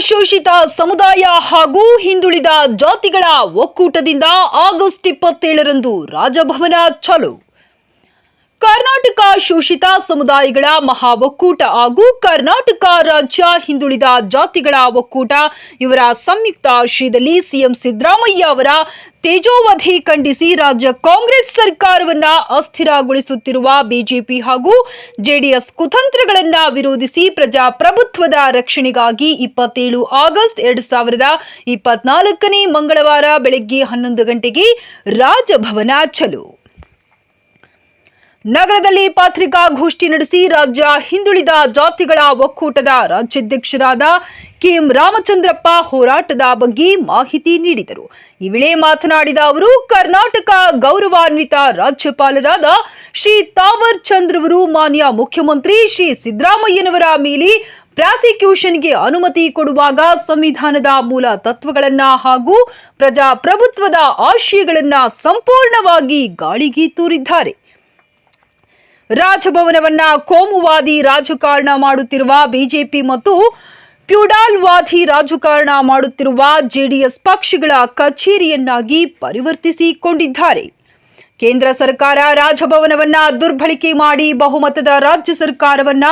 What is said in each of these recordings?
ಶೋಷಿತ ಸಮುದಾಯ ಹಾಗೂ ಹಿಂದುಳಿದ ಜಾತಿಗಳ ಒಕ್ಕೂಟದಿಂದ ಆಗಸ್ಟ್ ಇಪ್ಪತ್ತೇಳರಂದು ರಾಜಭವನ ಚಾಲು. ಕರ್ನಾಟಕ ಶೋಷಿತ ಸಮುದಾಯಗಳ ಮಹಾ ಒಕ್ಕೂಟ ಹಾಗೂ ಕರ್ನಾಟಕ ರಾಜ್ಯ ಹಿಂದುಳಿದ ಜಾತಿಗಳ ಒಕ್ಕೂಟ. ಇವರ ಸಂಯುಕ್ತ ಆಶ್ರಯದಲ್ಲಿ ಸಿಎಂ ಸಿದ್ದರಾಮಯ್ಯ ಅವರ ತೇಜೋವಧಿ ಖಂಡಿಸಿ ರಾಜ್ಯ ಕಾಂಗ್ರೆಸ್ ಸರ್ಕಾರವನ್ನ ಅಸ್ಥಿರಗೊಳಿಸುತ್ತಿರುವ ಬಿಜೆಪಿ ಹಾಗೂ ಜೆಡಿಎಸ್ ಕುತಂತ್ರಗಳನ್ನ ವಿರೋಧಿಸಿ ಪ್ರಜಾಪ್ರಭುತ್ವದ ರಕ್ಷಣೆಗಾಗಿ ಇಪ್ಪತ್ತೇಳು ಆಗಸ್ಟ್ ಎರಡ್ ಸಾವಿರದ ಇಪ್ಪತ್ನಾಲ್ಕನೇ ಮಂಗಳವಾರ ಬೆಳಗ್ಗೆ ಹನ್ನೊಂದು ಗಂಟೆಗೆ ರಾಜಭವನ ಚಲು. ನಗರದಲ್ಲಿ ಪತ್ರಿಕಾಗೋಷ್ಠಿ ನಡೆಸಿ ರಾಜ್ಯ ಹಿಂದುಳಿದ ಜಾತಿಗಳ ಒಕ್ಕೂಟದ ರಾಜ್ಯಾಧ್ಯಕ್ಷರಾದ ಕೆಎಂ ರಾಮಚಂದ್ರಪ್ಪ ಹೋರಾಟದ ಬಗ್ಗೆ ಮಾಹಿತಿ ನೀಡಿದರು. ಈ ವೇಳೆ ಮಾತನಾಡಿದ ಅವರು, ಕರ್ನಾಟಕ ಗೌರವಾನ್ವಿತ ರಾಜ್ಯಪಾಲರಾದ ಶ್ರೀ ತಾವರ್ ಚಂದ್ರವರು ಮಾನ್ಯ ಮುಖ್ಯಮಂತ್ರಿ ಶ್ರೀ ಸಿದ್ದರಾಮಯ್ಯನವರ ಮೇಲೆ ಪ್ರಾಸಿಕ್ಯೂಷನ್ಗೆ ಅನುಮತಿ ಕೊಡುವಾಗ ಸಂವಿಧಾನದ ಮೂಲ ತತ್ವಗಳನ್ನ ಹಾಗೂ ಪ್ರಜಾಪ್ರಭುತ್ವದ ಆಶಯಗಳನ್ನ ಸಂಪೂರ್ಣವಾಗಿ ಗಾಳಿಗೆ ತೂರಿದ್ದಾರೆ. ರಾಜಭವನವನ್ನ ಕೋಮುವಾದಿ ರಾಜಕಾರಣ ಮಾಡುತ್ತಿರುವ ಬಿಜೆಪಿ ಮತ್ತು ಪ್ಯೂಡಾಲ್ವಾದಿ ರಾಜಕಾರಣ ಮಾಡುತ್ತಿರುವ ಜೆಡಿಎಸ್ ಪಕ್ಷಗಳ ಕಚೇರಿಯನ್ನಾಗಿ ಪರಿವರ್ತಿಸಿಕೊಂಡಿದ್ದಾರೆ. ಕೇಂದ್ರ ಸರ್ಕಾರ ರಾಜಭವನವನ್ನ ದುರ್ಬಳಕೆ ಮಾಡಿ ಬಹುಮತದ ರಾಜ್ಯ ಸರ್ಕಾರವನ್ನ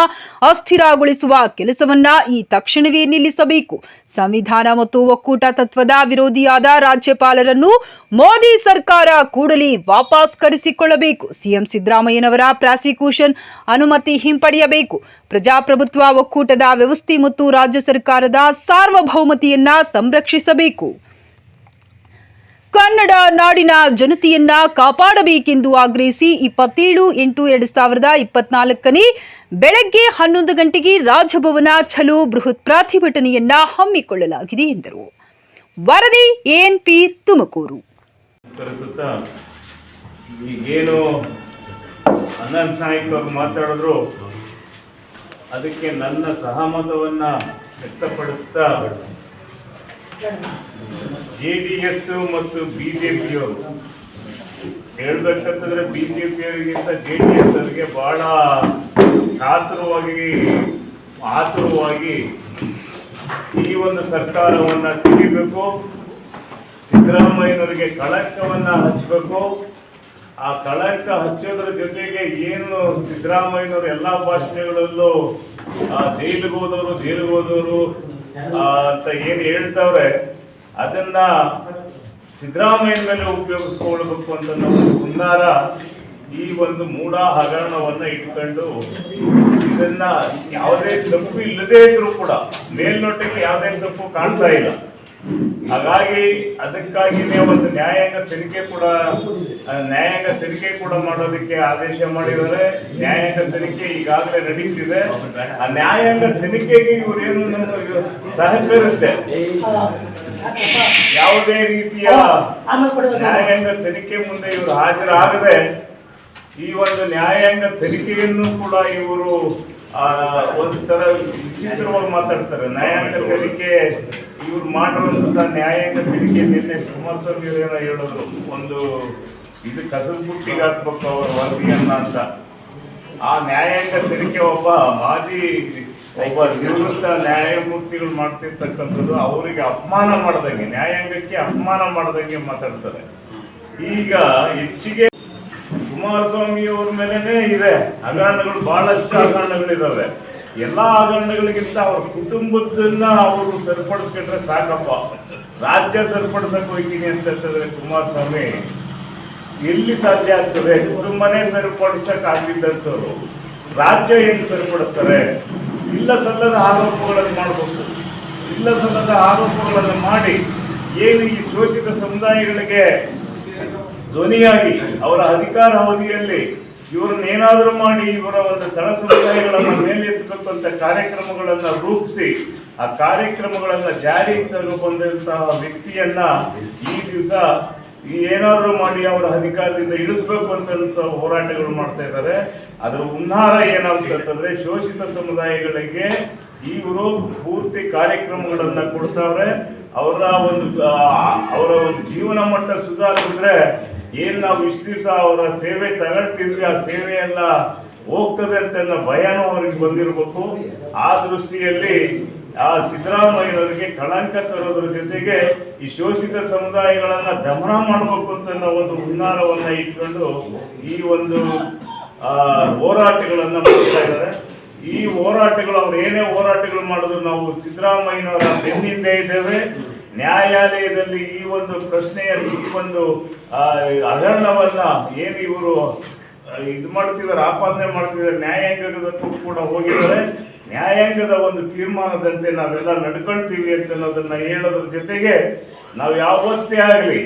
ಅಸ್ಥಿರಗೊಳಿಸುವ ಕೆಲಸವನ್ನ ಈ ತಕ್ಷಣವೇ ನಿಲ್ಲಿಸಬೇಕು. ಸಂವಿಧಾನ ಮತ್ತು ಒಕ್ಕೂಟ ತತ್ವದ ವಿರೋಧಿಯಾದ ರಾಜ್ಯಪಾಲರನ್ನು ಮೋದಿ ಸರ್ಕಾರ ಕೂಡಲೇ ವಾಪಸ್ ಕರೆಸಿಕೊಳ್ಳಬೇಕು. ಸಿಎಂ ಸಿದ್ದರಾಮಯ್ಯನವರ ಪ್ರಾಸಿಕ್ಯೂಷನ್ ಅನುಮತಿ ಹಿಂಪಡೆಯಬೇಕು. ಪ್ರಜಾಪ್ರಭುತ್ವ ಒಕ್ಕೂಟದ ವ್ಯವಸ್ಥೆ ಮತ್ತು ರಾಜ್ಯ ಸರ್ಕಾರದ ಸಾರ್ವಭೌಮತೆಯನ್ನ ಸಂರಕ್ಷಿಸಬೇಕು. ಕನ್ನಡ ನಾಡಿನ ಜನತೆಯನ್ನ ಕಾಪಾಡಬೇಕೆಂದು ಆಗ್ರಹಿಸಿ ಇಪ್ಪತ್ತೇಳು ಎಂಟು ಎರಡು ಸಾವಿರದ ಇಪ್ಪತ್ನಾಲ್ಕನೇ ಬೆಳಗ್ಗೆ ಹನ್ನೊಂದು ಗಂಟೆಗೆ ರಾಜಭವನ ಛಲೋ ಬೃಹತ್ ಪ್ರತಿಭಟನೆಯನ್ನ ಹಮ್ಮಿಕೊಳ್ಳಲಾಗಿದೆ ಎಂದರು. ವರದಿ ಎಎನ್ಪಿ ತುಮಕೂರು. ಮಾತಾಡಿದ್ರು ಅದಕ್ಕೆ ನನ್ನ ಸಹಮತವನ್ನ ವ್ಯಕ್ತಪಡಿಸ್ತಾ ಜೆ ಡಿ ಎಸ್ ಮತ್ತು ಬಿ ಜೆ ಪಿಯವರು ಹೇಳ್ಬೇಕಂತಂದ್ರೆ ಬಿ ಜೆ ಪಿಯವರಿಗಿಂತ ಜೆ ಡಿ ಎಸ್ ಅವರಿಗೆ ಬಹಳ ಕಾತುರವಾಗಿ ಆತುರವಾಗಿ ಈ ಒಂದು ಸರ್ಕಾರವನ್ನ ತೆಗಿಬೇಕು ಸಿದ್ದರಾಮಯ್ಯನವರಿಗೆ ಕಳಂಕವನ್ನ ಹಚ್ಚಬೇಕು ಆ ಕಳಂಕ ಹಚ್ಚೋದ್ರ ಜೊತೆಗೆ ಏನು ಸಿದ್ದರಾಮಯ್ಯನವರು ಎಲ್ಲಾ ಭಾಷೆಗಳಲ್ಲೂ ಆ, ಜೈಲಿಗೆ ಹೋದವರು ಜೈಲಿಗೆ ಹೋದವರು ಅಂತ ಏನು ಹೇಳ್ತಾವ್ರೆ, ಅದನ್ನ ಸಿದ್ದರಾಮಯ್ಯ ಮೇಲೆ ಉಪಯೋಗಿಸ್ಕೊಳ್ಬೇಕು ಅಂತ ನಾವು ಹುನ್ನಾರ ಈ ಒಂದು ಮೂಢ ಹಗರಣವನ್ನ ಇಟ್ಕೊಂಡು ಇದನ್ನ ಯಾವುದೇ ತಪ್ಪು ಇಲ್ಲದೇ ಇದ್ರು ಕೂಡ ಮೇಲ್ನೋಟಕ್ಕೆ ಯಾವುದೇ ತಪ್ಪು ಕಾಣ್ತಾ ಇಲ್ಲ. ಹಾಗಾಗಿ ಅದಕ್ಕಾಗಿನೇ ಒಂದು ನ್ಯಾಯಾಂಗ ತನಿಖೆ ಕೂಡ ನ್ಯಾಯಾಂಗ ತನಿಖೆ ಕೂಡ ಮಾಡೋದಕ್ಕೆ ಆದೇಶ ಮಾಡಿದರೆ ನ್ಯಾಯಾಂಗ ತನಿಖೆ ಈಗಾಗಲೇ ನಡೀತಿದೆ. ಆ ನ್ಯಾಯಾಂಗ ತನಿಖೆಗೆ ಇವರೇನು ಸಹಕರಿಸಿದೆ. ಯಾವುದೇ ರೀತಿಯ ನ್ಯಾಯಾಂಗ ತನಿಖೆ ಮುಂದೆ ಇವರು ಹಾಜರಾಗದೆ, ಈ ಒಂದು ನ್ಯಾಯಾಂಗ ತನಿಖೆಯನ್ನು ಕೂಡ ಇವರು ಒಂದು ತರ ವಿಚಿತ್ರವಾಗಿ ಮಾತಾಡ್ತಾರೆ. ನ್ಯಾಯಾಂಗ ತನಿಖೆ ಇವ್ರು ಮಾಡಿರುವಂತ ನ್ಯಾಯಾಂಗ ತನಿಖೆ ನಿನ್ನೆ ಕುಮಾರ್ ಸ್ವಾಮಿ ಏನೋ ಹೇಳೋದು, ಒಂದು ಇದು ಕಸದ ಬುಟ್ಟಿಗೆ ಹಾಕ್ಬೇಕು ಅವರ ವರದಿಯನ್ನ ಅಂತ. ಆ ನ್ಯಾಯಾಂಗ ತನಿಖೆ ಒಬ್ಬ ಮಾಜಿ ಒಬ್ಬ ನಿವೃತ್ತ ನ್ಯಾಯಮೂರ್ತಿಗಳು ಮಾಡ್ತಿರ್ತಕ್ಕಂಥದ್ದು, ಅವರಿಗೆ ಅಪಮಾನ ಮಾಡ್ದಂಗೆ, ನ್ಯಾಯಾಂಗಕ್ಕೆ ಅಪಮಾನ ಮಾಡ್ದಂಗೆ ಮಾತಾಡ್ತಾರೆ. ಈಗ ಹೆಚ್ಚಿಗೆ ಕುಮಾರಸ್ವಾಮಿ ಅವ್ರ ಮೇಲೆನೆ ಇದೆ. ಹಗರಣಗಳು ಬಹಳಷ್ಟು ಹಗರಣಗಳಿದಾವೆ ಎಲ್ಲಾ ಆಗರಣಗಳಿಗಿಂತ ಅವ್ರ ಕುಟುಂಬದನ್ನ ಅವರು ಸರಿಪಡಿಸ್ಕೊಂಡ್ರೆ ಸಾಕಪ್ಪ. ರಾಜ್ಯ ಸರಿಪಡಿಸಕ್ ಹೋಗ್ತೀನಿ ಅಂತ ಹೇಳಿದ್ರೆ ಕುಮಾರಸ್ವಾಮಿ. ಎಲ್ಲಿ ಸಾಧ್ಯ ಆಗ್ತದೆ? ಕುಟುಂಬನೇ ಸರಿಪಡಿಸಕ್ ಆಗಿದ್ದಂಥವ್ರು ರಾಜ್ಯ ಹೆಂಗೆ ಸರಿಪಡಿಸ್ತಾರೆ? ಇಲ್ಲ ಸಲ್ಲದ ಆರೋಪಗಳನ್ನು ಮಾಡಬೇಕು. ಇಲ್ಲ ಸಲ್ಲದ ಆರೋಪಗಳನ್ನು ಮಾಡಿ ಏನು ಈ ಶೋಷಿತ ಸಮುದಾಯಗಳಿಗೆ ಧ್ವನಿಯಾಗಿ ಅವರ ಅಧಿಕಾರ ಅವಧಿಯಲ್ಲಿ ಇವರನ್ನ ಏನಾದರೂ ಮಾಡಿ ಇವರ ಒಂದು ತಳ ಸಮುದಾಯಗಳನ್ನು ಮೇಲೆತ್ತಬೇಕು ಕಾರ್ಯಕ್ರಮಗಳನ್ನು ರೂಪಿಸಿ, ಆ ಕಾರ್ಯಕ್ರಮಗಳನ್ನು ಜಾರಿಗೆ ಬಂದಂತಹ ವ್ಯಕ್ತಿಯನ್ನ ಈ ದಿವಸ ಏನಾದರೂ ಮಾಡಿ ಅವರ ಅಧಿಕಾರದಿಂದ ಇಳಿಸ್ಬೇಕು ಅಂತ ಹೋರಾಟಗಳು ಮಾಡ್ತಾ ಇದ್ದಾರೆ. ಅದರ ಉನ್ನಾರ ಏನಾಗ್ತಂತಂದ್ರೆ ಶೋಷಿತ ಸಮುದಾಯಗಳಿಗೆ ಇವರು ಪೂರ್ತಿ ಕಾರ್ಯಕ್ರಮಗಳನ್ನ ಕೊಡ್ತಾವ್ರೆ. ಅವರ ಒಂದು ಅವರ ಒಂದು ಜೀವನ ಮಟ್ಟ ಸುಧಾರಿಸಿದ್ರೆ ಏನ್ ನಾವು ಇಷ್ಟು ದಿವಸ ಅವರ ಸೇವೆ ತಗೊಳ್ತಿದ್ವಿ, ಆ ಸೇವೆ ಎಲ್ಲ ಹೋಗ್ತದೆ ಅಂತ ಭಯನ ಅವ್ರಿಗೆ ಬಂದಿರಬೇಕು. ಆ ದೃಷ್ಟಿಯಲ್ಲಿ ಆ ಸಿದ್ದರಾಮಯ್ಯನವರಿಗೆ ಕಳಂಕ ತರೋದ್ರ ಜೊತೆಗೆ ಈ ಶೋಷಿತ ಸಮುದಾಯಗಳನ್ನ ದಮನ ಮಾಡಬೇಕು ಅಂತ ಒಂದು ಹುನ್ನಾರವನ್ನ ಇಟ್ಕೊಂಡು ಈ ಒಂದು ಹೋರಾಟಗಳನ್ನ ಮಾಡ್ತಾ ಇದ್ದಾರೆ. ಈ ಹೋರಾಟಗಳು, ಅವ್ರು ಏನೇ ಹೋರಾಟಗಳು ಮಾಡಿದ್ರು ನಾವು ಸಿದ್ದರಾಮಯ್ಯನವರ ಬೆನ್ನಿಂದ ಇದ್ದೇವೆ. ನ್ಯಾಯಾಲಯದಲ್ಲಿ ಈ ಒಂದು ಪ್ರಶ್ನೆಯಲ್ಲಿ, ಈ ಒಂದು ಹಗರಣವನ್ನ ಏನು ಇವರು ಇದು ಮಾಡ್ತಿದ್ದಾರೆ, ಆಪಾದನೆ ಮಾಡ್ತಿದ್ದಾರೆ ನ್ಯಾಯಾಂಗದಕ್ಕೂ ಕೂಡ ಹೋಗಿದ್ದಾರೆ. ನ್ಯಾಯಾಂಗದ ಒಂದು ತೀರ್ಮಾನದಂತೆ ನಾವೆಲ್ಲ ನಡ್ಕೊಳ್ತೀವಿ ಅಂತ ಅನ್ನೋದನ್ನ ಹೇಳೋದ್ರ ಜೊತೆಗೆ ನಾವು ಯಾವತ್ತೇ ಆಗಲಿ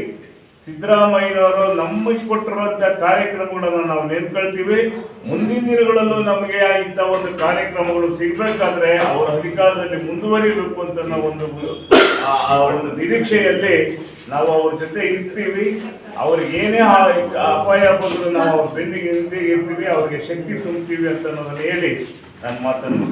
ಸಿದ್ದರಾಮಯ್ಯನವರು ನಮಗೆ ಕೊಟ್ಟಿರುವಂತ ಕಾರ್ಯಕ್ರಮಗಳನ್ನು ನಾವು ನೆನ್ಕೊಳ್ತೀವಿ ಮುಂದಿನ ದಿನಗಳಲ್ಲೂ ನಮಗೆ ಇಂಥ ಒಂದು ಕಾರ್ಯಕ್ರಮಗಳು ಸಿಗಬೇಕಾದ್ರೆ ಅವರ ಅಧಿಕಾರದಲ್ಲಿ ಮುಂದುವರಿಬೇಕು ಅಂತ ಒಂದು ಆ- ಒಂದು ನಿರೀಕ್ಷೆಯಲ್ಲಿ ನಾವು ಅವ್ರ ಜೊತೆ ಇರ್ತೀವಿ. ಅವ್ರಿಗೆ ಏನೇ ಅಪಾಯ ಬಂದರೂ ನಾವು ಅವ್ರ ಬೆನ್ನಿಗೆ ಇರ್ತೀವಿ. ಅವ್ರಿಗೆ ಶಕ್ತಿ ತುಂಬ್ತೀವಿ ಅಂತ ಹೇಳಿ ನಾನು ಮಾತನ್ನು